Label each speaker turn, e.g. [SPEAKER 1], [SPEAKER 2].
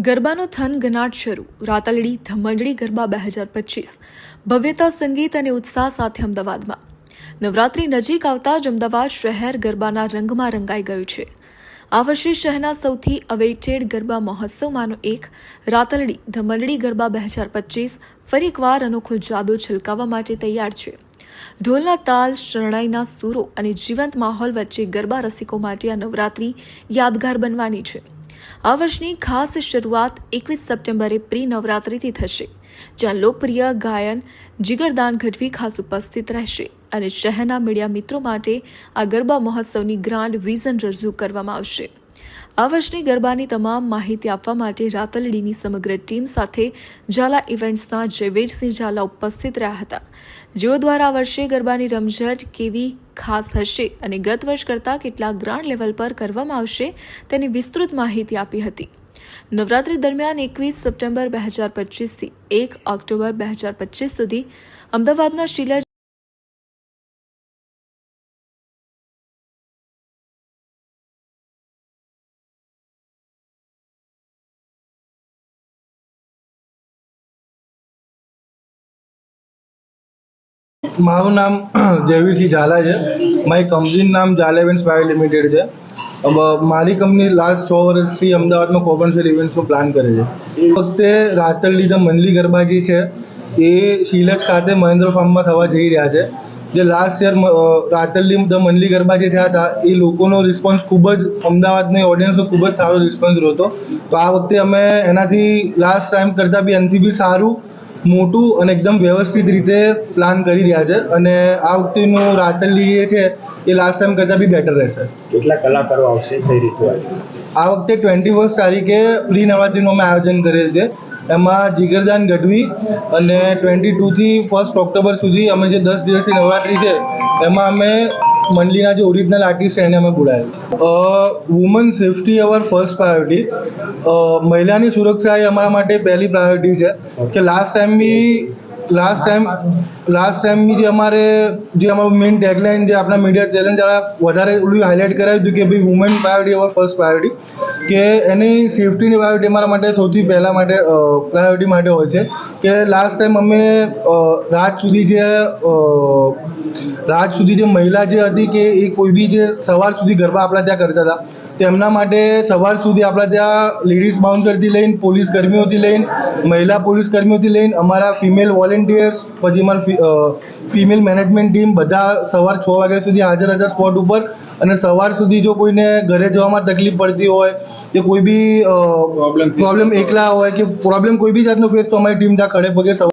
[SPEAKER 1] ગરબાનો થન ગનાટ શરૂ. રાતલડી ધમંડળી ગરબા બે હજાર પચીસ. ભવ્યતા, સંગીત અને ઉત્સાહ સાથે અમદાવાદમાં. નવરાત્રી નજીક આવતા જ અમદાવાદ શહેર ગરબાના રંગમાં રંગાઈ ગયું છે. આ વર્ષે શહેરના સૌથી અવેટેડ ગરબા મહોત્સવમાંનો એક રાતલડી ધમંડળી ગરબા બે હજાર પચીસ ફરી એકવાર અનોખો જાદુ છલકાવવા માટે તૈયાર છે. ઢોલના તાલ, શરણાઈના સૂરો અને જીવંત માહોલ વચ્ચે ગરબા રસિકો માટે આ નવરાત્રી યાદગાર બનવાની છે. આ વર્ષની ખાસ શરૂઆત એકવીસ સપ્ટેમ્બરે પ્રી નવરાત્રિથી થશે, જ્યાં લોકપ્રિય ગાયન જીગરદાન ગઢવી ખાસ ઉપસ્થિત રહેશે અને શહેરના મીડિયા મિત્રો માટે આ ગરબા મહોત્સવની ગ્રાન્ડ વિઝન રજૂ કરવામાં આવશે. આ વર્ષની ગરબાની તમામ માહિતી આપવા માટે રાતલડીની સમગ્ર ટીમ સાથે ઝાલા ઇવેન્ટ્સના જયવીરસિંહ ઝાલા ઉપસ્થિત રહ્યા હતા. જેઓ દ્વારા આ વર્ષે ગરબાની રમઝટ કેવી ખાસ હશે અને ગત વર્ષ કરતાં કેટલા ગ્રાન્ડ લેવલ પર કરવામાં આવશે તેની વિસ્તૃત માહિતી આપી હતી. નવરાત્રી દરમિયાન એકવીસ સપ્ટેમ્બર બે હજાર પચીસથી એક ઓક્ટોબર બે હજાર પચીસ સુધી અમદાવાદના શિલા
[SPEAKER 2] મારું નામ જયવીરસિંહ ઝાલા છે. મારી કંપનીનું નામ ઝાલા પ્રાઇવેટ લિમિટેડ છે. મારી કંપની લાસ્ટ છ વર્ષથી અમદાવાદમાં કોમર્શિયલ ઇવેન્ટ્સનો પ્લાન કરે છે. એ વખતે રાતલ ધ મંડલી ગરબા જે છે. એ શિલજ ખાતે મહેન્દ્ર ફાર્મમાં થવા જઈ રહ્યા છે. જે લાસ્ટ યર રાતલડી ધ મંડલી ગરબા જે થયા હતા. એ લોકોનો રિસ્પોન્સ ખૂબ જ અમદાવાદની ઓડિયન્સનો ખૂબ જ સારો રિસ્પોન્સ રહ્યો હતો. તો આ વખતે અમે એનાથી લાસ્ટ ટાઈમ કરતાં બી એનાથી બી સારું મોટું અને એકદમ વ્યવસ્થિત રીતે પ્લાન કરી રહ્યા છે. અને આ વખતેનું રાતલી છે એ લાસ્ટ ટાઈમ કરતાં બી બેટર રહેશે.
[SPEAKER 3] કેટલા કલાકારો આવશે કઈ રીતે
[SPEAKER 2] આ વખતે ટ્વેન્ટી ફર્સ્ટ તારીખે પ્રી નવરાત્રિનું અમે આયોજન કરેલ છે. એમાં જીગરદાન ગઢવી અને ટ્વેન્ટી ટુથી ફર્સ્ટ ઓક્ટોબર સુધી અમે જે દસ દિવસની નવરાત્રિ છે એમાં અમે મંડલીના જે ઓરિજિનલ આર્ટિસ્ટ એને અમે બોલાવેલ woman safety our first priority મહિલાની સુરક્ષા એ અમારા માટે પહેલી પ્રાયોરિટી છે. કે લાસ્ટ ટાઈમ બી લાસ્ટ ટાઈમ લાસ્ટ ટાઈમની જે અમારે, જે અમારું મેઇન ટેગલાઇન જે આપણા મીડિયા દ્વારા વધારે ઓલું હાઇલાઇટ કરાવ્યું હતું કે ભાઈ women priority over first priority કે એની સેફટીની પ્રાયોરિટી અમારા માટે સૌથી પહેલાં માટે પ્રાયોરિટી માટે હોય છે. કે લાસ્ટ ટાઈમ અમે રાત સુધી જે રાત સુધી જે મહિલા જે હતી કે એ કોઈ બી જે સવાર સુધી ગરબા આપણા ત્યાં કરતા હતા તેમના માટે સવાર સુધી આપણા ત્યાં લેડીઝ બાઉન્સરથી લઈને પોલીસ કર્મીઓથી લઈને મહિલા પોલીસ કર્મીઓથી લઈને અમારા ફિમેલ વોલેન્ટિયર્સ પછી અમારા ફિમેલ મેનેજમેન્ટ ટીમ બધા સવાર છ વાગ્યા સુધી હાજર હતા સ્પોટ ઉપર. અને સવાર સુધી જો કોઈને ઘરે જવામાં તકલીફ પડતી હોય કે કોઈ બી પ્રોબ્લેમ એકલા હોય કે પ્રોબ્લેમ કોઈ બી જાતનો ફેસ તો અમારી ટીમ ત્યાં ખડે પગે સવાર